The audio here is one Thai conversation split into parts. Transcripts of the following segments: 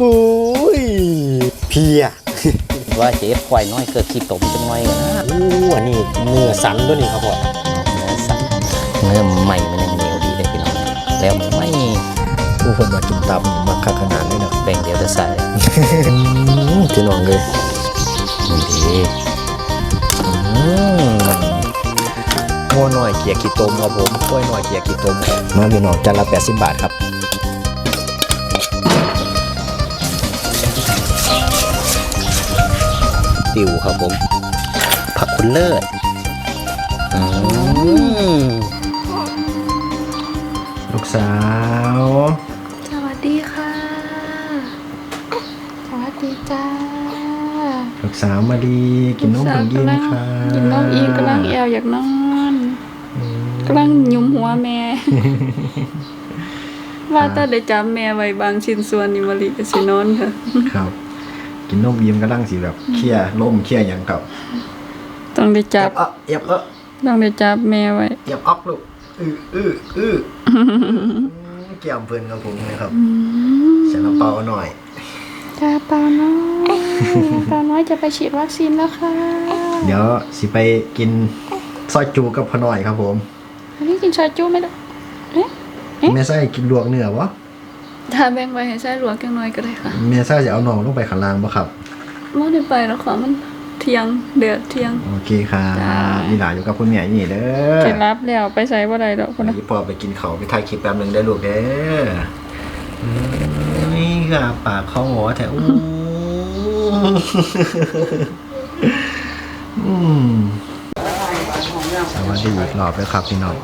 โอ้ยเพียว่าเจ๊ควายน้อยเกิดขี้ตมจังน้อยกันนะโอ้อันนี้เนื้อสันตัวนี้ครับพ่อเนื้อสัตว์เนื้อใหม่มันยังเหนียวดีเลยพี่น้องแล้วมันไม่ผู้คนมากินตับมาคักขนาดนี้นะแบ่งเดียวจะใส่พี่น้องเลยนี่ดีอืมงัวหน่อยเกียร์ขี้ตมครับผมกล้วยหน่อยเกียร์ขี้ตมมาพี่น้องจานละ80บาทครับ ติวครับผม ผักคุณเลิศอืมลูกสาว สวัสดีค่ะ สวัสดีจ้า ลูกสาวมาดีกินนมผงยินค่ะกินนมอีกกำลังแอวอยากนอนกำลังหยุมหัวแม่ ว่าถ้าได้จับแม่ไว้บางชิ้นส่วนนี่มาลีก็สินอนค่ะ ครับ กินนมยิ้มกำลังสิแบบเคลียร์ล่มเคลียร์หยังครับต้องได้จับเอะเยับเออต้องได้จับแม่ไว้เยับออกลูกอื้ออื้ออื้อเกี่ยมเพื่อนครับผมเลยครับเสียงเปาหน่อยจ้าเปาน้อยเปาน้อยจะไปฉีดวัคซีนแล้วค่ะ เดี๋ยวสิไปกินซอยจูกับพอหน่อยครับผมวันนี้กินชาจูไหมล่ะเอ๊ะเอ๊ะแม่ไส้กินลวกเนื้อวะ ถ้าแบ่งไว้ให้ไส้หลวงจังน้อยก็ได้ค่ะแม่ไส้จะเอาน้องลงไปข้างล่างปะครับไม่ได้ไปแล้วค่ะมันเที่ยงเดือดเที่ยง โอเคครับจ้านี่หลานอยู่กับคุณแม่นี่เด้อเก็บรับแล้วไปใส่บ่ได้ดอกคนนะ พี่พอไปกินเขาวไปถ่ายคลิปแป๊บหนึงได้อลูกเด้ออืมนี่ค่ะปากเขาหงอแถวอู้อืมสวัสดีอีกรอบเลยครับพี่น้อง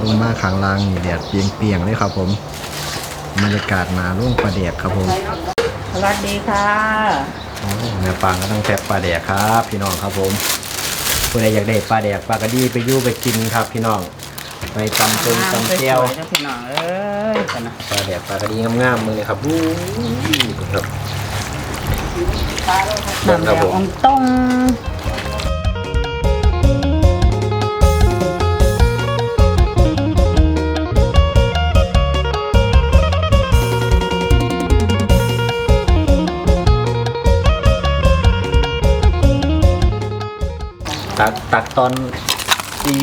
ลงมาข้างล่างนี่แดดเปรียงๆเลยครับผม บรรยากาศมาล่วงปลาแดกครับผมสวัสดีค่ะโอ้แม่ปางก็ต้องแซ่บปลาแดกครับ พี่น้องครับผมผู้ใดอยากได้ปลาแดกปลากระดีไปยู่ไปกินครับ พี่น้องไปตำตึงตำเจียวสวยๆนะพี่น้องเอ้ยกันนะปลาแดกปลากระดีงามๆมือเลยครับอู้ยครับน้ำแดงองต้ง ตักตักตอนสี่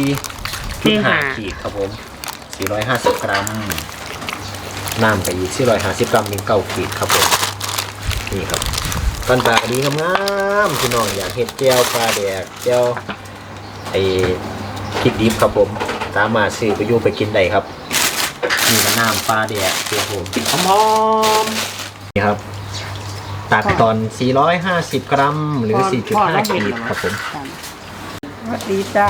จุดห้าขีดครับผมสี่ร้อยห้าสิบกรัม น้ำกับอีกสี่ร้อยห้าสิบกรัมเป็นเก้าขีดครับผม นี่ครับตอนปลากระดีงามๆพี่น้องอยากเห็ดเจียวปลาแดกเจียวไอ้พริกดิบครับผม สามารถซื้อไปอยู่ไปกินได้ครับนี่ก็น้ำปลาแดกเจียวผมหอมๆนี่ครับตักตอน 450 กรัม หรือ 4.5ขีดครับผมส วัสดีจ้า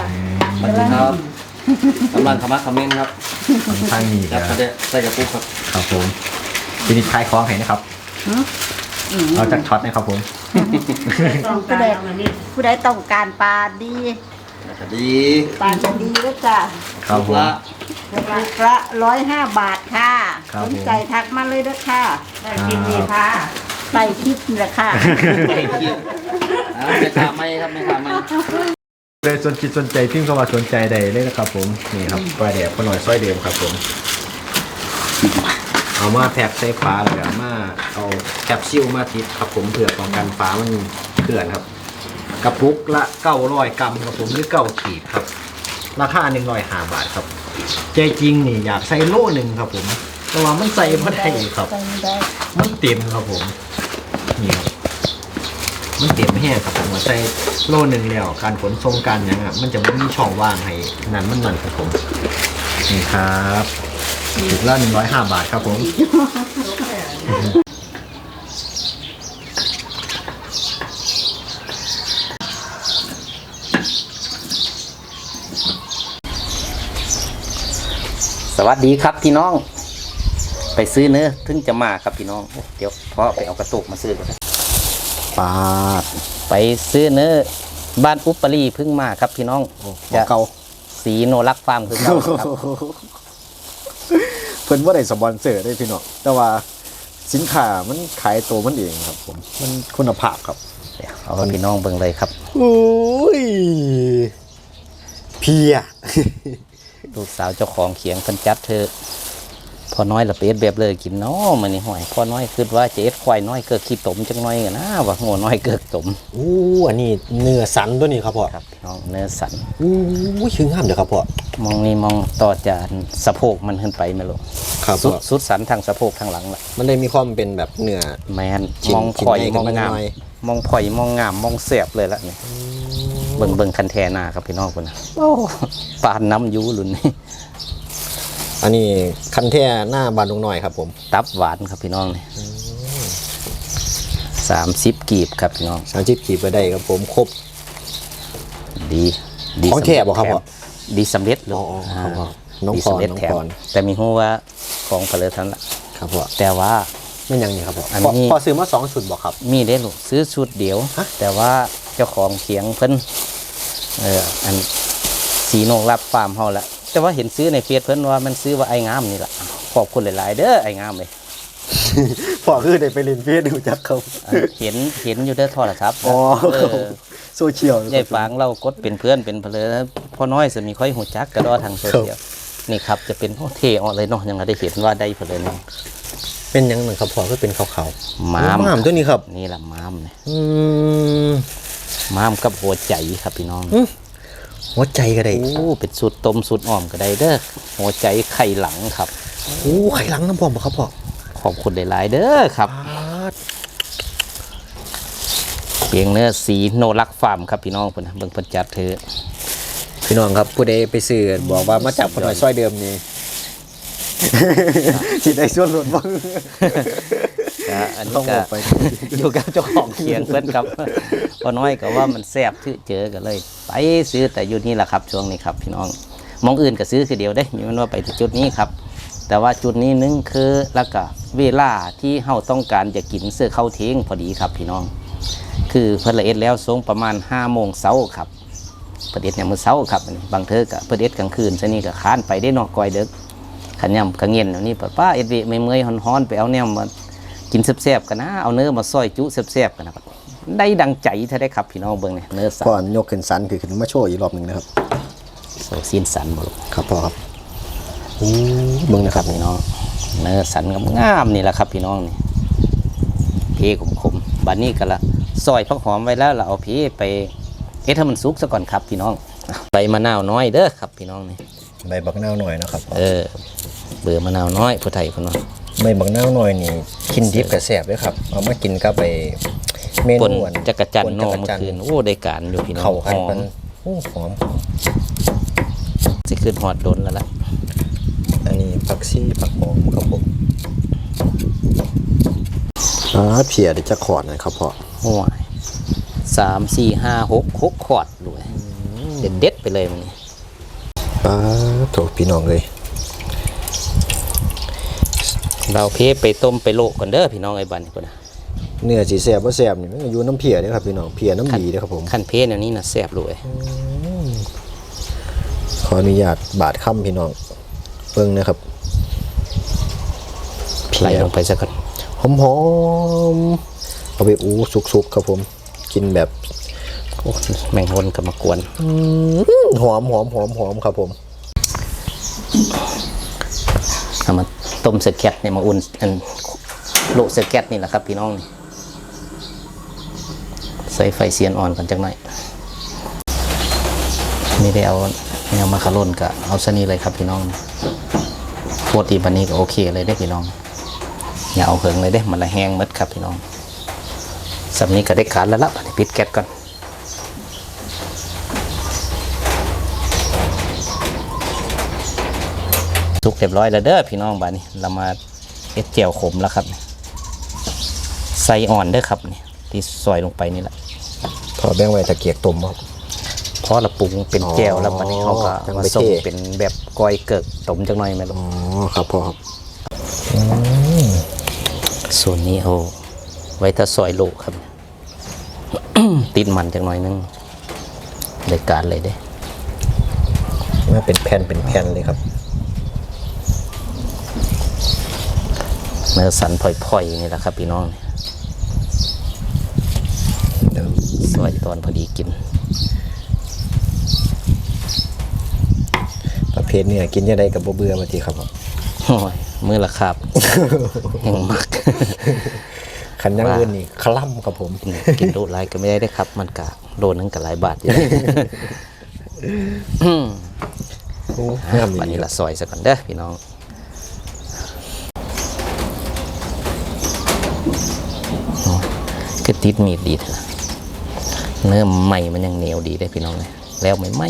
สวัสดีครับกำลังขมักเขม้นครับทางนี้คครัรับบเดี๋ยวใส่กระปุกครับครับผมพินิจคลายคล้องให้นะครับเอาจากช็อตนะครับผมผู้ใดผู้ใดต้องการปลาดีดีปลาจะดีแล้วจ้าครับผม ละลูกละร้อยห้าบาทค่ะครับสผมนใจทักมาเลยนะค่ะได้กินดีค่ะใส่คลิปนี่แหละค่ะไข่เคี่ยวอ่าไม่ขาไม่ครับไม่ขาไม่ เลยสนจิตสนใจพิมพ์เข้ามาสนใจใดเลยนะครับผมนี่ครับปลาแดกปลาหน่อยสร้อยเดิมครับผม เอามาแพ็คใส่ฟ้าแล้วก็มาเอาแคปซิลมาติดครับผมเพื่อป้องกันฟ้ามันเคลื่อนครับ กระปุกละ900กรัมครับผมหรือ9ขีดครับ ราคา105บาทครับ ใจจริงนี่อยากใส่โล่หนึ่งครับผมแต่ว่ามันใส่ไม่ได้ครับ มันเต็มครับผมนี่ครับ มันเต็มแห้งครับผมมาใส่โล่หนึ่งแล้ว การขนส่งการหยังอะมันจะไม่มีช่องว่างให้นั่นมันนั่นครับผมนี่ครับถุงละหนึ่งร้อยห้าบาทครับผมสวัสดีครับพี่น้อง ไปซื้อเนื้อถึงจะมาครับพี่น้อง เดี๋ยวพราะไปเอากระตุกมาซื้อก่อน ปาดไปซื้อเนื้อบ้านอุปปรีเพิ่งมาครับพี่น้องจะจะเก่าสีโนรักฟาร์มคือเก่าครับเพิ่นว่าได้สปอนเซอร์ได้พี่น้องแต่ว่าสินค้ามันขายตัวมันเองครับ ผมมันคุณภาพครับเดี๋ยวเอาให้พี่น้องเบิ่งเลยครับโอ้ยเพียลูกสาวเจ้าของเขียงเพิ่นจัดเธอ พอน้อยละเป็ดแบบเลยกินเนาะมันนี่ห่วยพอน้อยคิดว่าจะเอ็ดควายน้อยเกิดขี้ตมจังน้อยกันนะว่าโง่น้อยเกิดตมอู้อันนี้เนื้อสันตัวนี้ครับพ่อครับพี่น้องเนื้อสันอู้ชื่องามเด้อครับพ่อมองนี่มองต่อจากสะโพกมันขึ้นไปไม่รู้ครับสุพ่ดอสุดสันทางสะโพกทางหลังละมันเลยมีความเป็นแบบเนื้อแมนชิ้นมองชิ้นพลอยใหญ่มองขึ้นมางามหน่อยมองพลอยมองงามมองเสียบเลยละนี่เบิ่งเบิ่งคันแทหน้าครับพี่น้องคนนะโอ้ปานน้ำอยูหลุนนี่ อันนี้คันแท่หน้าบานลงหน่อยครับผม ตับหวานครับพี่น้องนี่สามสิบกีบครับพี่น้องสามจิบขีดไปได้ครับผมครบ ดีดีของแท้บ่ครับพ่อดีสำเร็จเลยอ๋ออ๋อครับพ่อน้องดีพรสำเร็จน้องแถมพรแต่มีหูว่าของเผลิตทันละครับพ่อแต่ว่าไม่ยังนี่ครับพ่ออันพ่อนี้พ่อซื้อมาสองชุดบอกครับ มีได้ลูกซื้อชุดเดียวฮะแต่ว่าเจ้าของเขียงเพิ่นเอออันสีโนรับฟาร์มเฮาละ แต่ว่าเห็นซื้อในเฟซเพิ่นว่ามันซื้อว่าไอ้งามนี่ละขอบคุณหลาย ๆ เด้อไอ้งามเลยพ่อคือได้ไปเรียนเฟซดูจักเขาอันเห็นเห็นอยู่ได้อโทรศัพท์อ๋อเอครับผอมโซเชียลยายฟางเรากดเป็นเพื่อนเป็นเพลอพอน้อยจะมีค่อยหูจักกระดอทางโซเชียลนี่ครับจะเป็นโอ้เทออกเลยเนาะยังได้เห็นว่าได้เพลินเนาะเป็นหยังหนึ่งครับพ่อคือเป็นขาวๆม้ามม้ามตัวนี้ครับ นี่แหละม้ามเนี่ยอืมม้ามกับหัวใจครับพี่น้อง หัวใจก็ได้โอ้เป็นสูตรต้มสูตรอ้อมก็ได้เด้อหัวใจไข่หลังครับโอ้ไข่หลังน้ำพอมบ่ครับพ่อขอบคุณหลายๆเด้อครับปาดเพียงเนื้อสีโนรักฟาร์มครับพี่น้องเพิ่นนะเบิ่งเพิ่นจัดเถอะพี่น้องครับผู้ใดไปซื้อบอกว่ามาจับคนหน่อยซอยเดิมนี่สิได้ส่วนลดบ้าง ก็อันนี้ต้องก็บอกไปอยู่กับเจ้าของเคียงเพิ่นครับพอน้อยก็ว่ามันแซ่บที่เจอกันเลย ไปซื้อแต่อยู่นี่แหละครับ ช่วงนี้ครับ พี่น้องมองอื่นก็ซื้อคือเดียวได้มีมันว่าไปที่จุดนี้ครับ แต่ว่าจุดนี้นึงคือแล้วก็เวลาที่เฮาต้องการจะกินเสื้อเข้าเทงพอดีครับพี่น้อง คือเพิ่นละเอ็ดแล้วทรงประมาณ5้าโมงเช้าครับเพิ่นเอ็ดเนี่ยามมื้อเช้าครับอันนี้บางเทอก็เพิ่นเอ็ดกลางคืนซะนี่ก็ค้านไปได้เนอกกอยเด็กขันยำขังเย็นแล้วนี่ป้าป้าเอ็ดเวไม่เมื่อยๆฮ้อนๆไปเอาแนวมา กินแซ่บๆกันนะ เอาเนื้อมาซอยจุแซ่บๆกันนะครับ ได้ดังใจถ้าได้ครับพี่น้องเบิ่งเนี่ยเนื้อสันก่อนยกขึ้นสันคือขึ้นมาโชว์อีกรอบหนึ่งนะครับโซซีนสันบ่ลูกครับพ่อครับโอ้เบิ่งนะคครัรับบพี่น้อง เนื้อสันงามๆนี่แหละครับพี่น้องนี่เพขมๆบัดนี้ก็ละซอยผักหอมไว้แล้วเราเอาเพไปเฮ็ดให้มันสุกซะก่อนครับพี่น้องใบมะนาวน้อยเด้อครับพี่น้องนี่ใบบักนาวหน่อยนะครับ เออ เบื่อมะนาวน้อยผู้ไทยคนน้อย ใบบักนาวหน่อยนี่กินดิบกับแสบด้วยครับ เอามากินกับไปเมปนนูอัจักรจันทปร์นอจัเมื่กอรคืนจัโอ้ได้การอยู่พี่น้องเข้ากันหอมัมนโอ้หอม สิขึ้นหอดโดนแล้วล่ะอันนี้ผักซี่ผักหอมครับผมอ่าเพียเดี๋ยวจะขอดหนะครับพ่อห่วยสามสี่ห้าหกหกขอดด้วยเด็ดเด็ดๆไปเลยมันนี่ป้าโถพี่น้องเลย เราเพไปต้มไปโลกก่อนเด้อพี่น้องไอ้บันนี่คนนะเนื้อสีแสบว่าแสบนี่มันก็อยู่น้ำเพียเด้อครับพี่น้องเพียน้ำดีเด้อครับผมขั้นเพแนวนี้นะแซ่บเลยขออนุญาตบาดค่ำพี่น้องเบิ่งนะครับไหลลงไปสักก่อนหอมๆเอาไปอู้สุกๆครับผม กินแบบโอ้แมงวนกับมากวนอื้อหอมหอมหอมหอมครับผมเอามา ต้มเสแก็ตเนี่ยมาอุ่นอันโลสแก็ตนี่แหละครับ พี่น้องนี่ใส่ไฟเซียนอ่อนกันจังหน่อยนี่ได้เอาแนวมาคาร่นกับเอาซะนี่เลยครับพี่น้องโคตรดีบันนี้ก็โอเคเลยได้พี่น้อง อย่าเอาเหิงเลยได้มันละแห้งหมดครับพี่น้องสำนี้ก็ได้การแล้วละบัดนี้ปิดแก๊สก่อน สุกเรียบร้อยแล้วเด้อพี่น้องบัดนี้ เรามาเอ็ดเจียวขมแล้วครับใส่อ่อนเด้อครับนี่ที่ซอยลงไปนี่แหละพอแบ่งไว้ตะเกียกต้มครับเพราะเราปรุงเป็นแก้วแล้วบัดนี้เขาก็จังมาไปส่งเทเป็นแบบก้อยเกิกต้มจังหน่อยไหมลูกอ๋อครับพ่อครับส่วนนี้เอาไว้ถ้าซอยโลกครับ ติดมันจังหน่อยนึงเลยการเลยเด้มาเป็นแผ่นเป็นแผ่นเลยครับ นื้อสันพลอยๆนี่แหละครับพี่น้องเดี๋ยวซอยตอนพอดีกิน ประเภทเนี่ยกินยังไงกับบ่เบื่อมาทีครับผมโอ้ยมือละครับแห่งมักคันอยังอื่นนี่คล่ำครับผม กินโลหลายก็ไม่ได้ได้ครับ มันกะโลนึงก็หลายบาทอยู่โอ้งามวันดีนี้ละซอยซะก่อนเด้อพี่น้องโอ้ คือติดมีดดีเถอะเนื้อใหม่มันยังเหนียวดีได้พี่น้องเลยแล้วไม่ไหม่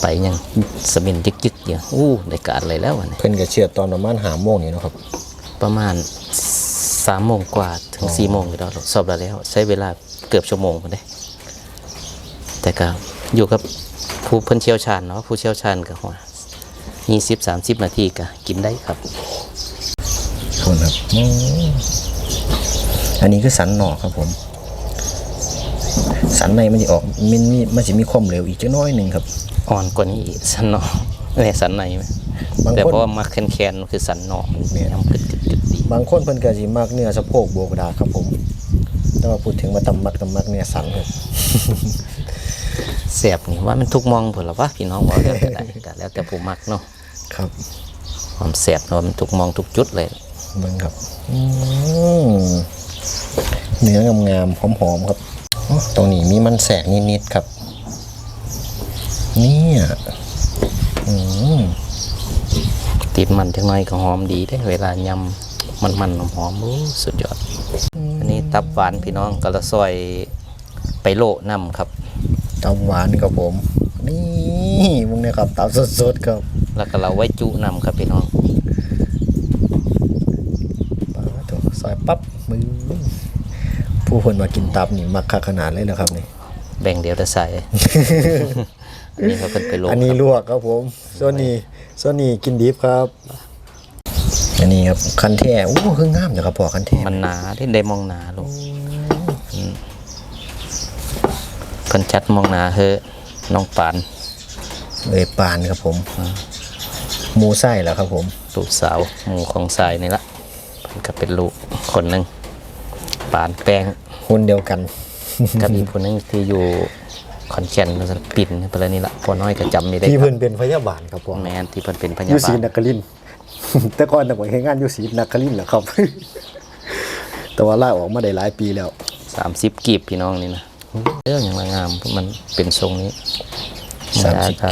ไปยังสมินยึกๆอยู่อู้ได้การอะไรแล้ววันนี้เพิ่นก็เชื่อตอนประมาณหาโมงนี่เนาะครับ ประมาณสามโมงกว่าถึงสี่โมงอยู่แล้วสอบแล้วแล้วใช้เวลาเกือบชั่วโมงพอได้แต่ก็อยู่กับผู้เพิ่นเชี่ยวชาญเนาะผู้เชี่ยวชาญก็ว่ายี่สิบสามสิบนาทีก็กินได้ครับคนครับ อืมอันนี้คือสันหนอกครับผม สันในมันจะออกมันมีมันจะมีความเร็วอีกจักหน้อยหนึ่งครับ อ่อนกว่านี้อีกสันนอกเนี่ยสันในไหมบางแต่คนเพราะว่ามาแคนๆคือสันนอกมันเนี่ยยำกึดกึดกึดดีบางคนเพิ่นก็สิมักเนื้อสะโพกโบกดาครับผม แต่ว่าพูดถึงว่าตำมัดกับมักเนื้อสันครับ แสบนี่ว่ามันทุกมองผลหรอวะพี่น้องบอกแล้วแต่ใดก็แล้วแต่ผู้มักเนาะครับความแสบเนาะมันทุกมองทุกจุดเลยเบิ่งครับ อืม เนื้องามๆหอมๆครับอ๋อตรงนี้มีมันแสกนิดๆครับ เนี่ยอืมติดมันจังหน่อยก็หอมดีได้เวลายำมันมันๆหอมๆโอ้สุดยอด อันนี้ตับหวานพี่น้องกระซอยไปโลน้ำครับตับหวานครับผม นี่มึงเนี่ยครับตับสดๆครับ แล้วก็เราไว้จุน้ำครับพี่น้องปาตัวซอยปั๊บมือ ผู้คนมากินตับนี่มักคักขนาดเลยนะครับนี่ แบ่งเดียวจะใส่ อันนี้เขาเป็นไปโลอันนี้ลวกครับผมส่วนนี้ส่วนนี้กินดิบครับ อันนี้ครับคันแท้โอ้คืองามจังครับพ่อคันแท้มันหนาที่ได้มองหนาลงอืมเพิ่นจัดมองหนาเฮ้น้องปานเลยปานครับผมหมูไส้แล้วครับผม ลูกสาวหมู่ของสายนี่ละเพิ่นก็เป็นลูกคนหนึ่ง ปานแป้งคนเดียวกันกับอีกคนหนึงที่อยู่ขอนแก่นมันจะปิ่นไปแล้วนี่ละพอน้อยก็จำไม่ได้ที่ครัเพิ่บนเป็นพยาบาลครับผมแมนที่เพิ่นเป็นพอยายู่ศรีบาลนครินทร์แต่ก่อนแต่ผมเฮ็ดงานอยู่ศรีนครินทร์แหละครับ แต่ว่าลาออกมาได้หลายปีแล้วสามสิบกีบพี่น้องนี่นะเรื่องอย่างละงามมันเป็นทรงนี้สามสิบก็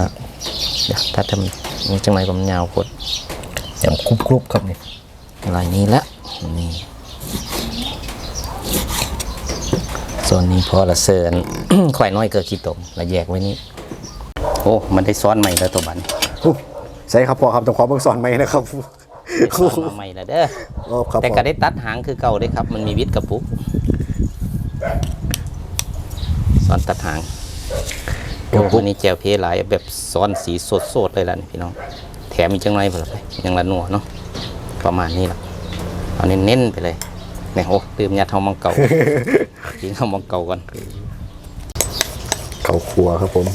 เดี๋ยวถ้าทำนี่จังไรก็มันยาวโคตรอย่างกรุบๆครับนี่ลายนี้ละนี่ ส่วนนี้พอละเซินควายน้อยเกิดขี้ตมละแยกไว้นี่โอ้มันได้ซ้อนใหม่แล้วตัวบัดนอู้ใช่ครับพ่อครับต้องขอเบิ่งสอนไหมนะครับได้ซ้อนมาใหม่แล้วเด้อโอ้ครับแต่พ่อก็ได้ตัดหางคือเก่าได้ครับ มันมีวิทย์กระปุกซ้อนตัดหางกระปุกนี้แจวเพหลายแบบซ้อนสีสดๆเลยล่ะนี่พี่น้อง แถมอีกจังไรเปล่าไปยังละหนัวเนาะประมาณนี้ล่ะเอาเน้นๆไปเลย เนี่ยโอ้ลืมยัดเทามังเก่ายิงเทามังเก่าก่อนเขาครัวครับผม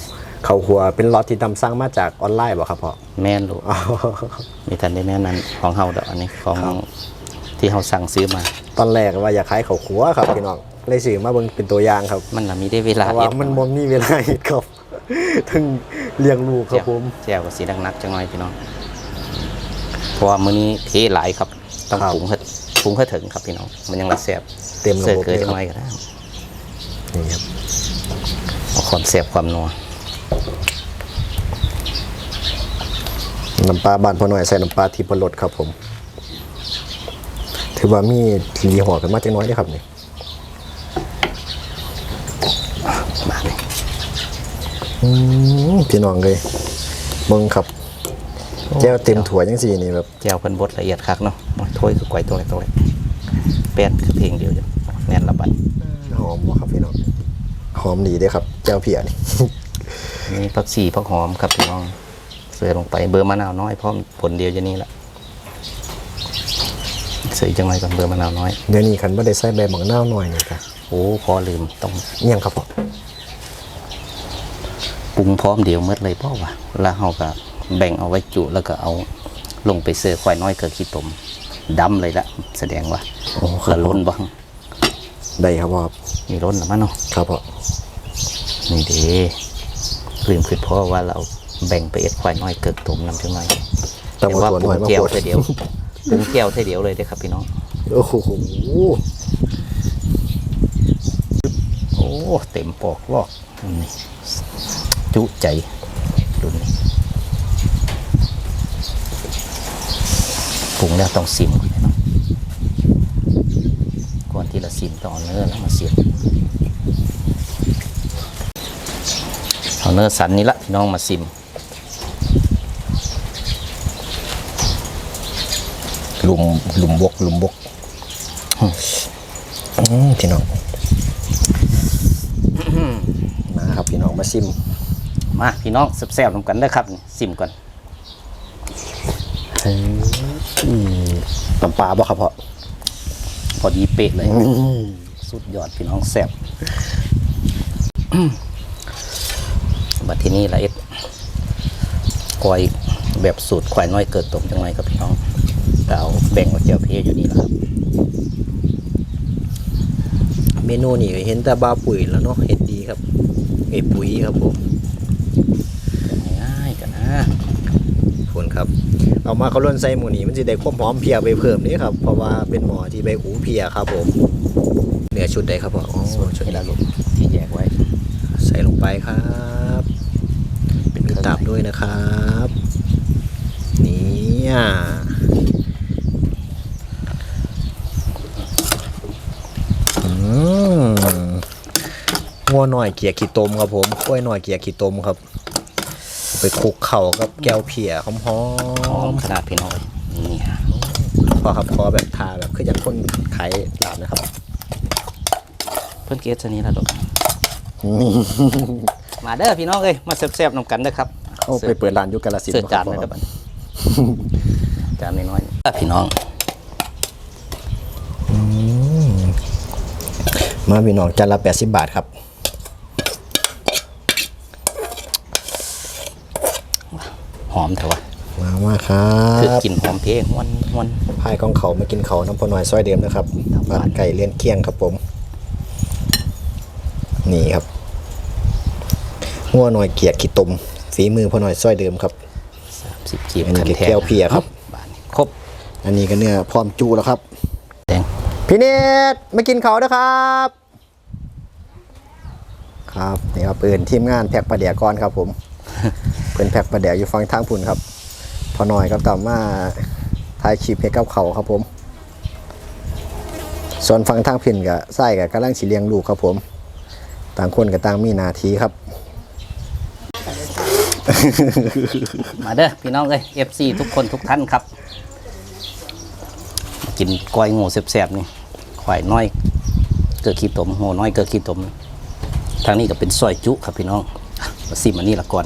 เขาครัวเป็นล็อตที่ทำสร้างมาจากออนไลน์บ่ครับพ่อแม่นลูกอ๋อมีทันได้แน่นั้นของเฮาดอกอันนี้ของที่เฮาสั่งซื้อมา ตอนแรกว่าอยากขายเขาครัวครับพี่น้องเลยซื้อมาเบิ่งเป็นตัวอย่างครับ มันน่ะมีได้เวลาเพราะว่ามันบ่มีเวลาเฮ็ดครับถึงเลี้ยงลูกครับผมแจ่วกับสีดังนักจังหน่อยพี่น้องเพราะว่ามื้อนี้เทหลายครับต้องครับปรุงให้ ปรุงให้ถึงครับพี่น้อง มันยังละแซ่บเต็มระบบ เสื้อเกิดเลยครับจังหน่อยก็ได้นี่ครับเอาความแซ่บความนัวน้ำปลาบ้านพ่อหน่อยใส่น้ำปลาทิพรสครับผม ถือว่ามีรีหอกันมาจังน้อยเด้อครับนี่มาเลย อืมพี่น้องเลยเบิ่งครับ แก้วเต็มถั่วยจังซี่นี่แบบแจ่วเพิ่นบดละเอียดคักเนาะมาถ้วยคือก๋วยตัวเล็กตัวเล็กแป้นคือเพลงเดียวจ้ะแน่นละบัดหอมบ่ครับพี่น้องหอมดีเด้อครับแก้วเพียนี่นี่ผักชีผักหอมครับพี่น้องเสือลงไปเบอร์มะนาวน้อยเพราะผลเดียวจะนี่ละเสือจังไรก่อนเบอร์มะนาวน้อยเดี๋ยวนี้คันบ่ได้ใส่ใบบักนาวหน่อยนี่ครับโอ้พอลืมต้องอิหยังครับพ่อปรุงพร้อมเดียวเมื่อเลยเพ่อวะแล้วเราก็ แบ่งเอาไว้จุแล้วก็เอาลงไปเสือควายน้อยเกิดขี้ตมดำเลยละแสดงว่าโอ้ครัละบล้นบ้างได้ครับพ่อครับมีล้นหรือมั้งเนาะครับพ่อนี่เด้ลืมคือเพราะว่าเราแบ่งไปเอ็ดควายน้อยเกิดตมน้ำจังไรตแต่ว่าว่าตัวปรุน้อยงมาแก้วโคตรเท่เดียวปรุงแก้วเท่เดียวเลยเด้อครับพี่น้อง โอ้โหโอ้ เต็มปอกลอกนี่จุใจรุ่นนี้ปรุ งแล้วต้องซิมก่อนนะก่อนที่เราซิมต้องเอาเนื้อแล้วมาเสียบเอาเนื้อสันนี้ละพี่น้องมาซิมหลุมหลุมบกหลุมบกอืมพี่น้องมาครับพี่น้องมาซิม มาพี่น้องแซ่บๆนำกันได้อครับนี่ซิมก่อน อืมน้ำปลาบ่ครับพ่อพอดีเป๊ะเลยสุดยอดพี่น้องแซ่บบัดทีนี้ละเอ็ดควายแบบสูตรควายน้อยเกิดตมจังไรครับพี่น้องแต่เอาแบ่งไว้เจียวเพอยู่นี่แหละครับ เมนูนี่เห็นแต่บาปุ๋ยแล้วเนาะเห็ดดีครับเห็ดปุ๋ยครับผมง่ายกันนะ คุณครับ เอามาเขาล้นใส่หมูนี่มันจะได้ความหอมเพรียไปเพิ่มนี่ครับ เพราะว่าเป็นหมอที่ใบหูเพรียครับผมเนื้อชุดใดครับพ่ออ๋อส่วนชุดนี้นี้ละลูกที่แยกไว้ ใส่ลงไปครับ เป็นกระตับด้วยนะครับเนี่ยอืมงัวหน่อยเกียร์ขี้ตมครับผมกล้วยหน่อยเกียร์ขี้ตมครับ ไปคลุกเข่ากับแก้วเพียหอมหอมขนาดพี่น้องเลยนี่ฮะๆพอครับพอแบบทาแบบคืออย่างคนขายลาบนะครับเพิ่นเกสอันนี้ละลูกมาเด้อพี่น้องเลยมาแซ่บๆนำกันเด้อครับเอาไปเปิดร้านอยุกาลสินธุ์เสื้อจานบ่เลยคครัรับบจานน้อยๆพี่น้องมาพี่น้องจานละ80บาทครับ หอมแต่ว่ามามาครัคือบกลิ่นหอมเพงวันวันพายของเขามากินเขาน้ำพอน้อยซอยเดิมนะครับครับบ้านไก่เลี้ยนเคียงครับผม นี่ครับงัวหน่อยเกียกขี้ตมฝีมือพอน้อยซอยเดิมครับสิบจีบอันนี้คันแท้แก้วเพียครับ บาทนี้ครบอันนี้ก็เนื้อพร้อมจูแล้วครับ แดงพี่เนตมากินเขาด้วยครับ ครับนี่ครับเปินทีมงานแพ็กปลาเดียก่อนครับผม เปินแพ็กปลาเดียอยู่ฟังทางพุ่นครับ พอหน่อยก็ต่อมาถ่ายคลิปให้กับเขาครับผม ส่วนฟังทางพินกับไส้กับกำลังสีเลี้ยงลูกครับผม ต่างคนกับต่างมีนาทีครับ มาเด้อพี่น้องเลย FC ทุกคนทุกท่านครับ กินก้อยงูแซ่บๆนี่ควายน้อย เกิดขี้ตมโหน้อยเกิดขี้ตมทางนี้ก็เป็นซอยจุครับพี่น้อง มาซิมอันนี้ละก่อน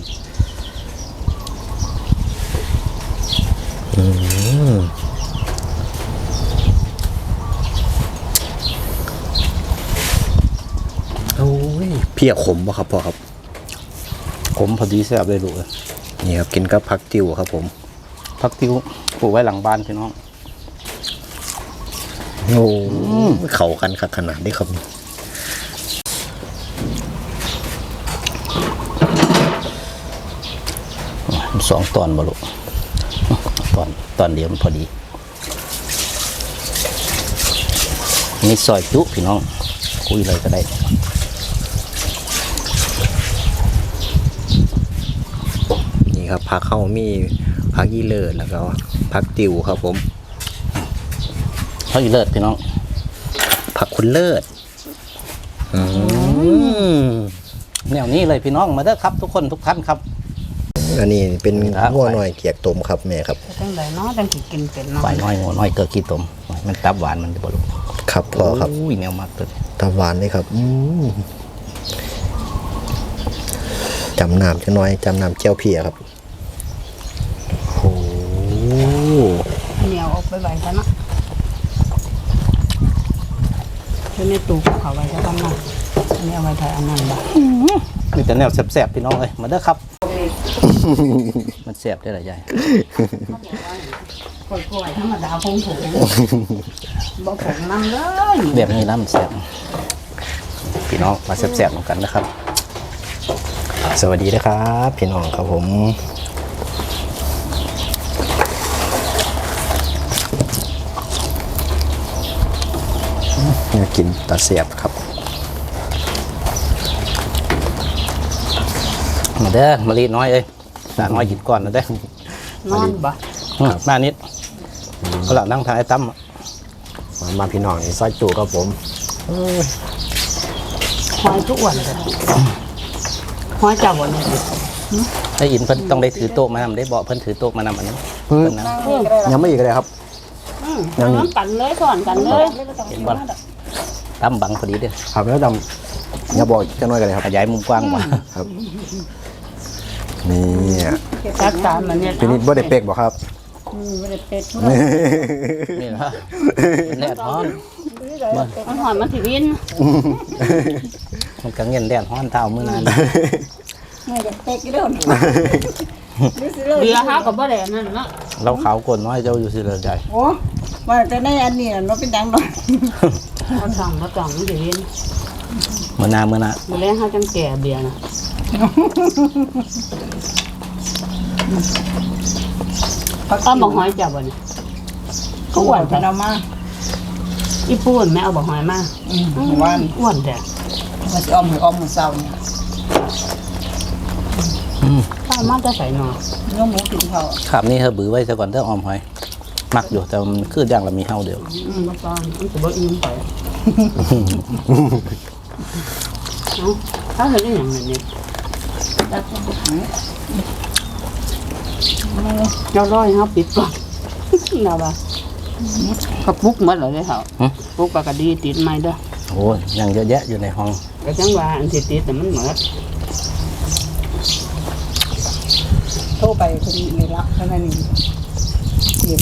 โอ้ยเพียขมป่ะครับพ่อครับผมพอดีแซ่บเลยลูกเอ้ยนี่ครับกินกับผักติวครับ ผมพักติ้วปลูกไว้หลังบ้านพี่น้องโอ้เข้ากันขขนาดนี้ครับ สองตอนบ่ลูกตอนตอนเดียวมันพอดีนี่ซอยจุพี่น้อง คุยเลยก็ได้นี่ครับผักเข้ามีผักยี่เลิศแล้วก็ผักติวครับผมเขาอีเลิศพี่น้องผักคุณเลิศอืมแนวนี้เลยพี่น้องมาเด้อครับ ทุกคนทุกท่านครับ อันนี้เป็นครับงัวหน่อยเกียกต้มครับแม่ครับจังไดเนาะจังสิกินเป็นเนาะฝ่ายน้อยหัวน้อยเกิดขี้ตมมันตับหวานมันจะบ่ลูกครับพ่อครับอุ้ยแนวมากเลยตาหวานเลยครับอืมจำน้ำจะน้อยจำน้ำเจียวเพียครับโอ้เหนียวเอาไปไว้ซะเนาะอยู่ในตู้กับเขาไว้ซะกันเนาะอันนี้เอาไว้ถ่ายอันนั้นบ่มีแต่แนวแซ่บๆพี่น้องเลยมาเด้อครับ มันแสบได้หลายใหญ่กล้วยๆธรรมดาผงผงบอกผงน้ำเลยแบบนี้นะมันแสบพี่น้องมาแสบๆเหมือนกันนะครับ สวัสดีนะครับพี่น้องครับผมกินตาเสียบครับ มาเด้อมารีน้อยเอ้ยตาน้อยหยิบก่อนนะเด้อนอนบ่อืมมานิดเขาหลังนั่งทางไอ้ตั้มอะมามาพี่น้องนี่ซอยจูครับผมหอยทุกวันเลยหอยจับวันนี้ไอ้อินเพิ่นต้องได้ถือโต๊ะมานำได้บอกเพิ่นถือโต๊ะมานำอันนี้เพิ่นนะยังไม่อีกเลยครับยังอีกกันเลยสอนกันเลยเห็นบ่ล่ะตั้มบังพอดีเด้อครับแล้วดำอย่าบอกจะน้อยกันเลยครับขยายมุมกว้างกว่าครับ นี่อะรักษามันเนี่ยพี่นิดบ่ได้เป๊กบอกครับไม่ได้เป็ดนี่นะแดดฮ้อนมันหอยมันถิวินมันก็เงินแดดฮ้อนเท่ามื้อนั้นเบียร์ฮะกับบ่ได้นั่นเนาะเราขาวกนน้อยเจ้าอยู่สิเลยใจโอ้มาแต่ในอันนี้น่ะมันเป็นดังดอกมันสั่งมาจ่องมันถิวินมื้อหน้ามื้อหน้ามาแล้วฮะจังแก่เบียร์นะ ก็บอกหอยจับวันนี้ก็หวานเป็นเอามาอีปูนแม่เอาบอกหอยมาอืมหวานอ้วนแต่มาสิอ้อมหรืออ้อมมือเศร้าเนี่ยข้าวมาจะใส่หนอเนื้อหมูกินเขาวครับนี่เฮาบือไว้ซะก่อนเด้อออมหอยมักอยู่แต่มันคืออย่างละมีเฮาเดียวอืมมาตอนมันจะบ่อิ่มไปเอ้าถ้าเห็นได้อย่างนั้นเนี่ย เราร้อยเขาปิดก่อนนะว่ากระปุกหมดเลยเขาปุกปากดีติดไม่เด้อโอ้ยยังเยอะแยะอยู่ในห้อง ก็จังว่าอันสิติดแต่มันหมดโทรไปคนนี้เลยละเท่านั้นเองเย็น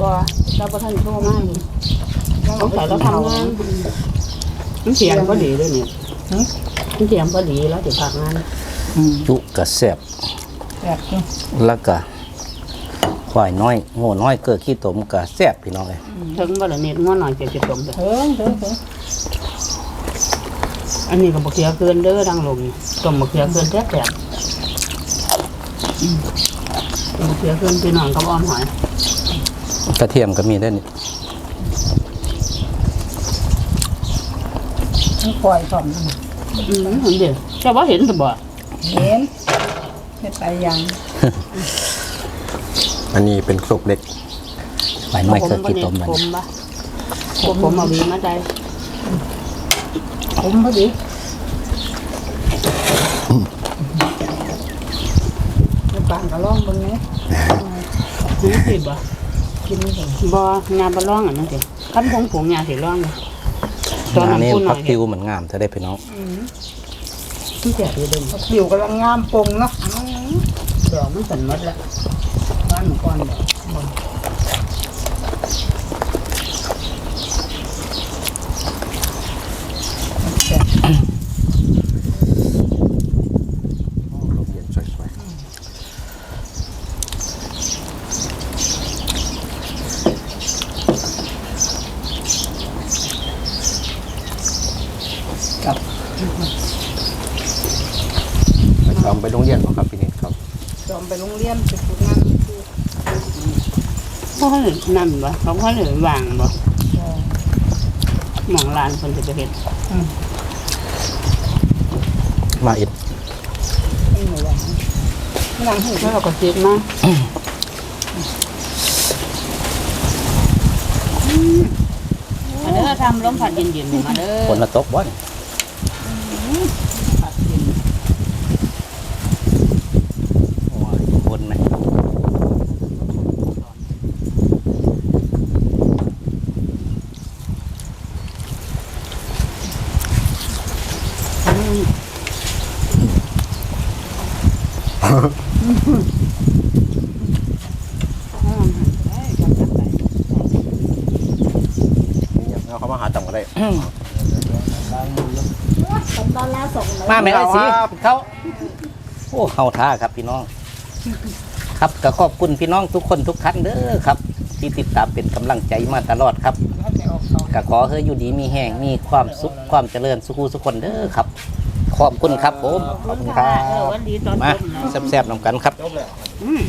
บ่เราบ่ทันโทรมาเลยต้องใส่เราทำงานมันเสียงพอดีเลยเนี่ย เสียงพอดีแล้วถึงพักงานจุกระแซบแบบนี้แล้วก็ควายน้อยโง่น้อยเกิดขี้ตมกะแซบพี่น้องเลยถึงบ่ละนิดง้อหน่อยจะจะตมเด้อเถิงเถิงเถิงอันนี้ก็บ่เคียเกินเด้อดังลมต้มบ่เคียเกินแท้ๆอืมบ่เคียเกินพี่น้องกับอ้อมหอยกระเทียมก็มีได้นี่มันปล่อยก่อน อืมเห็นเด้อแต่ว่าเห็นแต่บ่เห็นเฮ็ดไปยังอันนี้เป็นครกเล็กควายน้อยเกิดขี้ตมผมันมบ่ผมผมเอาวีมาได้ผมพอดีในบ้านก็ลองเบิ่งนี้กินสิบ่กินนี่เถอะบ่งานบ่ร้องอันนั้นสิคันผงผงงานสิร้องเลย ตอนอันั้นนนี้พูดหน่พัอกยติวเหมือนงามเธอได้พี่น้องที่แจกอยู่เดิมผิวกำลังงามปงเนาะดอกมันสันหมดแล้วบ้านหนูก่อนดอก ลมเย็นสวย กับ ๆไปซ้อมไปโรงเรียนบ่ครับพี่นิดครับ จอมไปโรงเรียนไปฝึกงานครู เพราะเขาเลยนั่นบ่เขาเขาเลยวางบ่หมองลานคนจะไปเห็นมาอิดไม่เหมือนกันไม่นั่งหูแล้วเราก็จิกมามาเด้อทำลมผัดเย็นๆนี่มาเด้อฝนมาตกบ่อน ผัดเย็น โอ้ยฝนไหม เอาเขามาหาต่ำก็ได้มาไหมไอ้สีเขาโอ้เข้าท่าครับพี่น้อง ครับก็ขอบคุณพี่น้องทุกคนทุกท่านเด้อครับ ที่ติดตามเป็นกำลังใจมาตลอดครับแล้วแต่ออกเขาก็ขอให้อยู่ดีมีแห้งมีความสุขความเจริญสุขสุขคนเด้อครับ ขอบคุณครับผมขอบคุณครัเออบวันดีตอนมาต้มนะแซ่บๆนำกันครับอืม